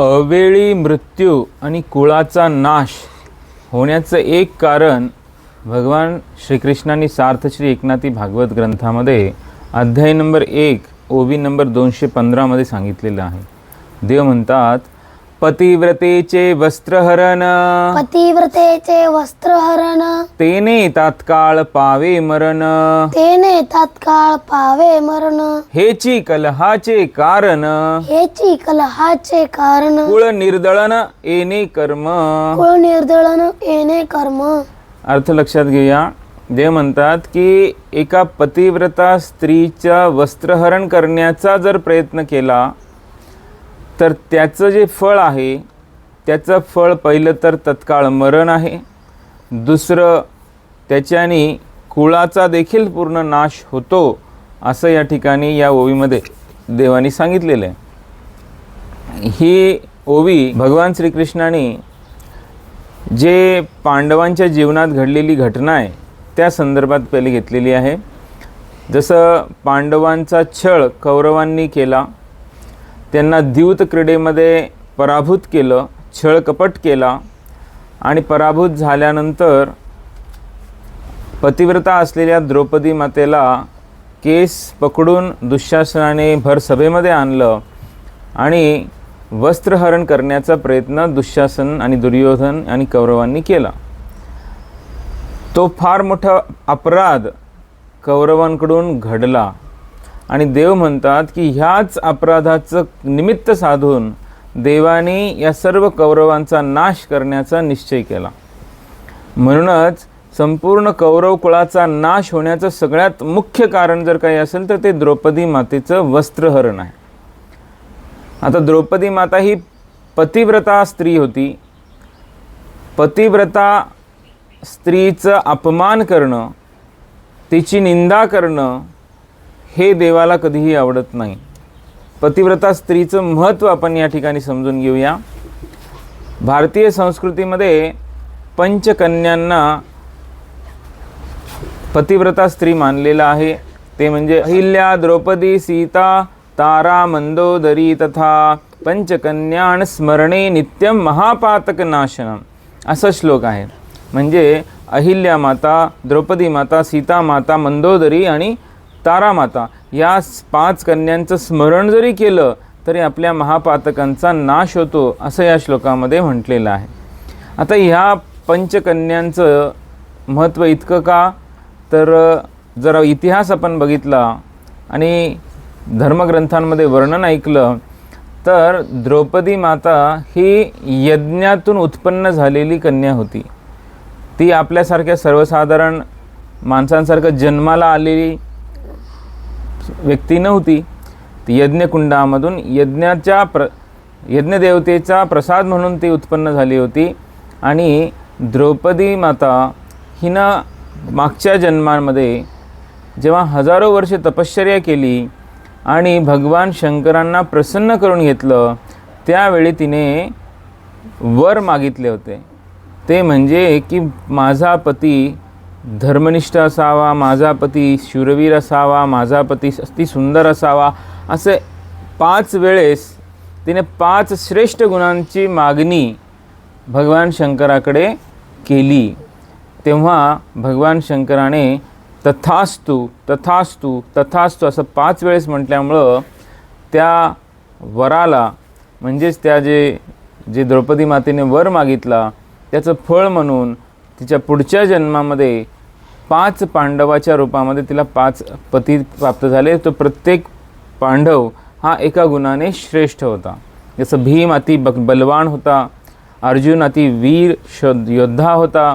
अवेळी मृत्यू आणि कुळाचा नाश होण्याचं एक कारण भगवान श्रीकृष्णांनी सार्थश्री एकनाथी भागवत ग्रंथामध्ये अध्याय नंबर एक ओवी नंबर दोनशे पंधरामध्ये सांगितलेलं आहे. देव म्हणतात पतिव्रतेचे वस्त्रहरण. पतिव्रतेचे वस्त्रहरण. तेने तात्काळ पावे मरण. तेने तात्काळ पावे मरण. हेची कलहाचे कारण. हेची कलहाचे कारण. कुळ निर्दळन येणे कर्म. कुळ निर्दळन येणे कर्म. अर्थ लक्षात घेऊया. देव म्हणतात की एका पतिव्रता स्त्रीच्या वस्त्रहरण करण्याचा जर प्रयत्न केला तर त्याचं जे फळ आहे त्याचं फळ पहिलं तर तत्काळ मरण आहे. दुसरं त्याच्याने कुळाचा देखील पूर्ण नाश होतो असं या ठिकाणी या ओवीमध्ये देवानी सांगितलेलं आहे. ही ओवी भगवान श्रीकृष्णाने जे पांडवांच्या जीवनात घडलेली घटना आहे त्या संदर्भात पहिले घेतलेली आहे. जसं पांडवांचा छळ कौरवांनी केला त्यांना द्यूत क्रीडेमध्ये पराभूत केलं छळ कपट केला आणि पराभूत झाल्यानंतर पतिव्रता असलेल्या द्रौपदी मातेला केस पकडून दुःशासनाने भर सभेमध्ये आणलं आणि वस्त्रहरण करण्याचा प्रयत्न दुःशासन आणि दुर्योधन आणि कौरवांनी केला. तो फार मोठा अपराध कौरवांकडून घडला. आणि देव म्हणतात की ह्याच अपराधाचं निमित्त साधून देवाने या सर्व कौरवांचा नाश करण्याचा निश्चय केला. म्हणूनच संपूर्ण कौरव कुळाचा नाश होण्याचं सगळ्यात मुख्य कारण जर काही असेल तर ते द्रौपदी मातेचं वस्त्रहरण आहे. आता द्रौपदी माता ही पतिव्रता स्त्री होती. पतिव्रता स्त्रीचं अपमान करणं तिची निंदा करणं हे देवाला कधीही आवडत नाही. पतिव्रता स्त्रीचं महत्त्व आपण या ठिकाणी समजून घेऊया. भारतीय संस्कृतीमध्ये पंचकन्यांना पतिव्रता स्त्री मानलेला आहे. ते म्हणजे अहिल्या द्रौपदी सीता तारा मंदोदरी तथा पंचकन्याण स्मरणे नित्यम महापातक नाशनम असा श्लोक आहे. म्हणजे अहिल्या माता द्रौपदी माता सीता माता मंदोदरी आणि तारामाता या पाच कन्यांचं स्मरण जरी केलं तरी आपल्या महापातकांचा नाश होतो असं या श्लोकामध्ये म्हटलेलं आहे. आता ह्या पंचकन्यांचं महत्त्व इतकं का? तर जरा इतिहास आपण बघितला आणि धर्मग्रंथांमध्ये वर्णन ऐकलं तर द्रौपदी माता ही यज्ञातून उत्पन्न झालेली कन्या होती. ती आपल्यासारख्या सर्वसाधारण माणसांसारखं जन्माला आलेली व्यक्ती नव्हती ती यज्ञकुंडामधून यज्ञाच्या प्र यज्ञदेवतेचा प्रसाद म्हणून ती उत्पन्न झाली होती. आणि द्रौपदी माता हिनं मागच्या जन्मांमध्ये जेव्हा हजारो वर्षे तपश्चर्या केली आणि भगवान शंकरांना प्रसन्न करून घेतलं त्यावेळी तिने वर मागितले होते. ते म्हणजे की माझा पती धर्मनिष्ठ असावा माझा पती शूरवीर असावा माझा पती अति सुंदर असावा असे पाच वेळेस तिने पाच श्रेष्ठ गुणांची मागणी भगवान शंकराकडे केली. तेव्हा भगवान शंकराने तथास्तु तथास्तु तथास्तु असं पाच वेळेस म्हटल्यामुळं त्या वराला म्हणजेच त्या जे जे द्रौपदी मातेने वर मागितला त्याचं फळ म्हणून तिच्या पुढच्या जन्मामध्ये पाच पांडवाच्या रूपामध्ये तिला पाच पती प्राप्त झाले. तो प्रत्येक पांडव हा एका गुणाने श्रेष्ठ होता. जसं भीम अति बक बलवान होता अर्जुन अति वीर श योद्धा होता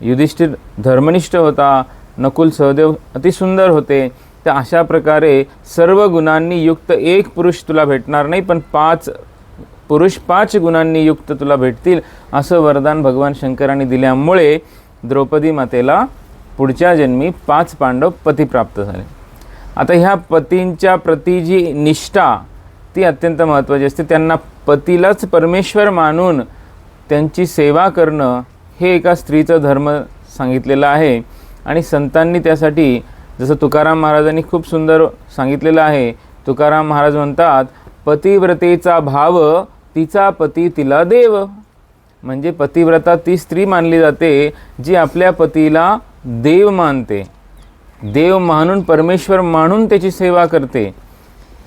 युधिष्ठिर धर्मनिष्ठ होता नकुल सहदेव अतिसुंदर होते तर अशा प्रकारे सर्व गुणांनी युक्त एक पुरुष तुला भेटणार नाही पण पाच पुरुष पाच गुणांनी युक्त तुला भेटतील असं वरदान भगवान शंकरांनी दिल्यामुळे द्रौपदी मातेला पुढच्या जन्मी पाच पांडव पती प्राप्त झाले. आता ह्या पतींच्या प्रती जी निष्ठा ती अत्यंत महत्त्वाची असते. त्यांना पतीलाच परमेश्वर मानून त्यांची सेवा करणं हे एका स्त्रीचं धर्म सांगितलेलं आहे. आणि संतांनी त्यासाठी जसं तुकाराम महाराजांनी खूप सुंदर सांगितलेलं आहे तुकाराम महाराज म्हणतात पतिव्रतेचा भाव तिचा पती तिला देव. म्हणजे पतिव्रता ती स्त्री मानली जाते जी आपल्या पतीला देव मानते. देव मानून परमेश्वर मानून त्याची सेवा करते.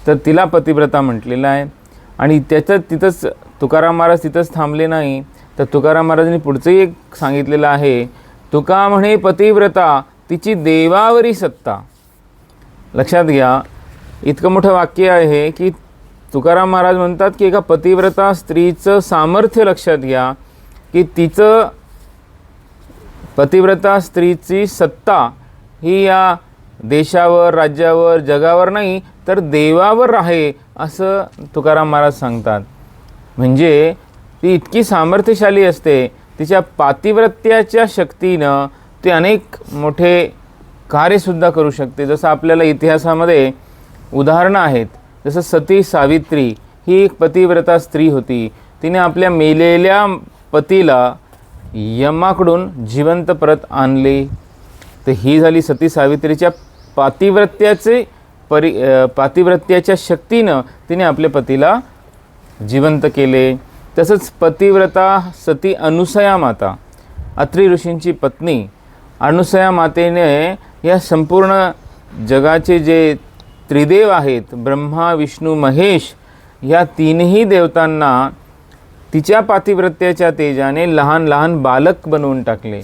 तर तिला पतिव्रता म्हटलेलं आहे. आणि त्याचं तिथंच तुकाराम महाराज तिथंच थांबले नाही. तर तुकाराम महाराजांनी पुढचंही एक सांगितलेलं आहे. तुका म्हणे पतिव्रता तिची देवावरी सत्ता. लक्षात घ्या इतकं मोठं वाक्य आहे की तुकाराम महाराज म्हणतात की एका पतिव्रता स्त्रीचं सामर्थ्य लक्षात घ्या की तिचं पतिव्रता स्त्रीची सत्ता ही या देशावर राज्यावर जगावर नाही तर देवावर आहे असं तुकाराम महाराज सांगतात. म्हणजे ती इतकी सामर्थ्यशाली असते तिच्या पातिव्रत्याच्या शक्तीनं ती अनेक मोठे कार्यसुद्धा करू शकते. जसं आपल्याला इतिहासामध्ये उदाहरणं आहेत. जसं सती सावित्री ही एक पतिव्रता स्त्री होती. तिने आपल्या मेलेल्या पतीला यमाकडून जिवंत परत आणले. तर ही झाली सती सावित्रीच्या पातिव्रत्याचे परि पातिव्रत्याच्या शक्तीनं तिने आपल्या पतीला जिवंत केले. तसंच पतिव्रता सती अनुसया माता अत्री ऋषींची पत्नी अनुसया मातेने या संपूर्ण जगाचे जे त्रिदेव आहेत ब्रह्मा विष्णू महेश या तीनही देवतांना तिच्या पातिव्रत्याच्या तेजाने लहान लहान बालक बनवून टाकले.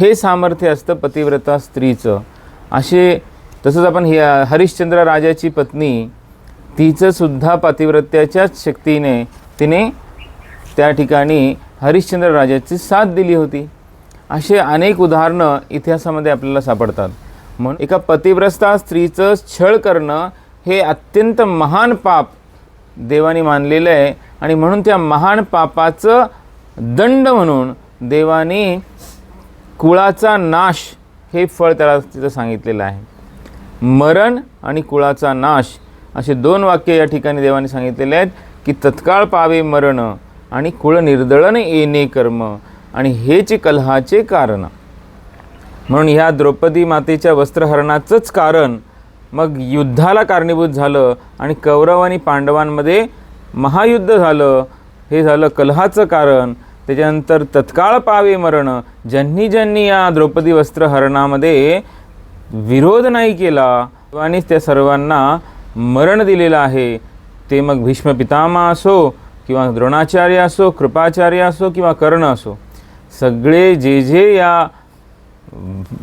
हे सामर्थ्य असतं पतिव्रता स्त्रीचं. असे तसंच आपण हे हरिश्चंद्र राजाची पत्नी तिचंसुद्धा पातिव्रत्याच्याच शक्तीने तिने त्या ठिकाणी हरिश्चंद्र राजाची साथ दिली होती. असे अनेक उदाहरणं इतिहासामध्ये आपल्याला सापडतात. म्हणून? एका पतिव्रस्ता स्त्रीचं छळ करणं हे अत्यंत महान पाप देवाने मानलेलं आहे. आणि म्हणून त्या महान पापाचं दंड म्हणून देवाने कुळाचा नाश हे फळ त्याला तिथं सांगितलेलं आहे. मरण आणि कुळाचा नाश असे दोन वाक्य या ठिकाणी देवाने सांगितलेले आहेत की तत्काळ पावे मरण आणि कुळ निर्दळन येणे कर्म. आणि हेच कलहाचे कारण. म्हणून ह्या द्रौपदी मातेच्या वस्त्रहरणाचंच कारण मग युद्धाला कारणीभूत झालं आणि कौरव आणि पांडवांमध्ये महायुद्ध झालं. हे झालं कलहाचं कारण. त्याच्यानंतर तत्काळ पावे मरण. ज्यांनी ज्यांनी या द्रौपदी वस्त्रहरणामध्ये विरोध नाही केला आणि त्या सर्वांना मरण दिलेलं आहे. ते मग भीष्म पितामह असो किंवा द्रोणाचार्य असो कृपाचार्य असो किंवा कर्ण असो सगळे जे जे या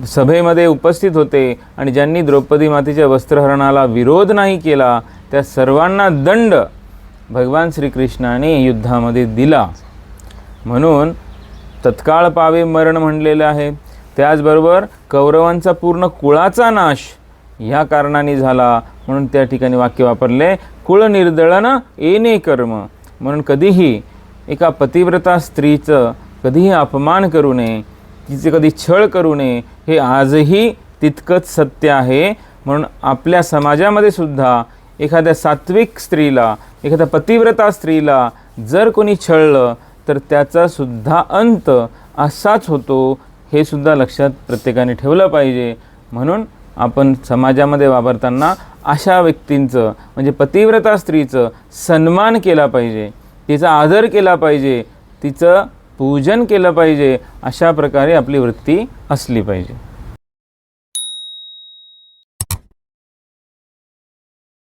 सभेमध्ये उपस्थित होते आणि ज्यांनी द्रौपदी मातेच्या वस्त्रहरणाला विरोध नाही केला त्या सर्वांना दंड भगवान श्रीकृष्णाने युद्धामध्ये दिला. म्हणून तत्काळ पावे मरण म्हणलेलं आहे. त्याचबरोबर कौरवांचा पूर्ण कुळाचा नाश ह्या कारणाने झाला. म्हणून त्या ठिकाणी वाक्य वापरले कुळ निर्दळन येणे कर्म. म्हणून कधीही एका पतिव्रता स्त्रीचं कधीही अपमान करू नये. तिचे कधी छळ करू नये हे आजही तितकंच सत्य आहे. म्हणून आपल्या समाजामध्ये सुद्धा एखाद्या सात्विक स्त्रीला एखाद्या पतिव्रता स्त्रीला जर कोणी छळलं तर त्याचा सुद्धा अंत असाच होतो हे सुद्धा लक्षात प्रत्येकाने ठेवलं पाहिजे. म्हणून आपण समाजामध्ये वापरताना अशा व्यक्तींचं म्हणजे पतिव्रता स्त्रीचं सन्मान केला पाहिजे. तिचा आदर केला पाहिजे. तिचं पूजन केलं पाहिजे अशा प्रकारे आपली वृत्ती असली पाहिजे.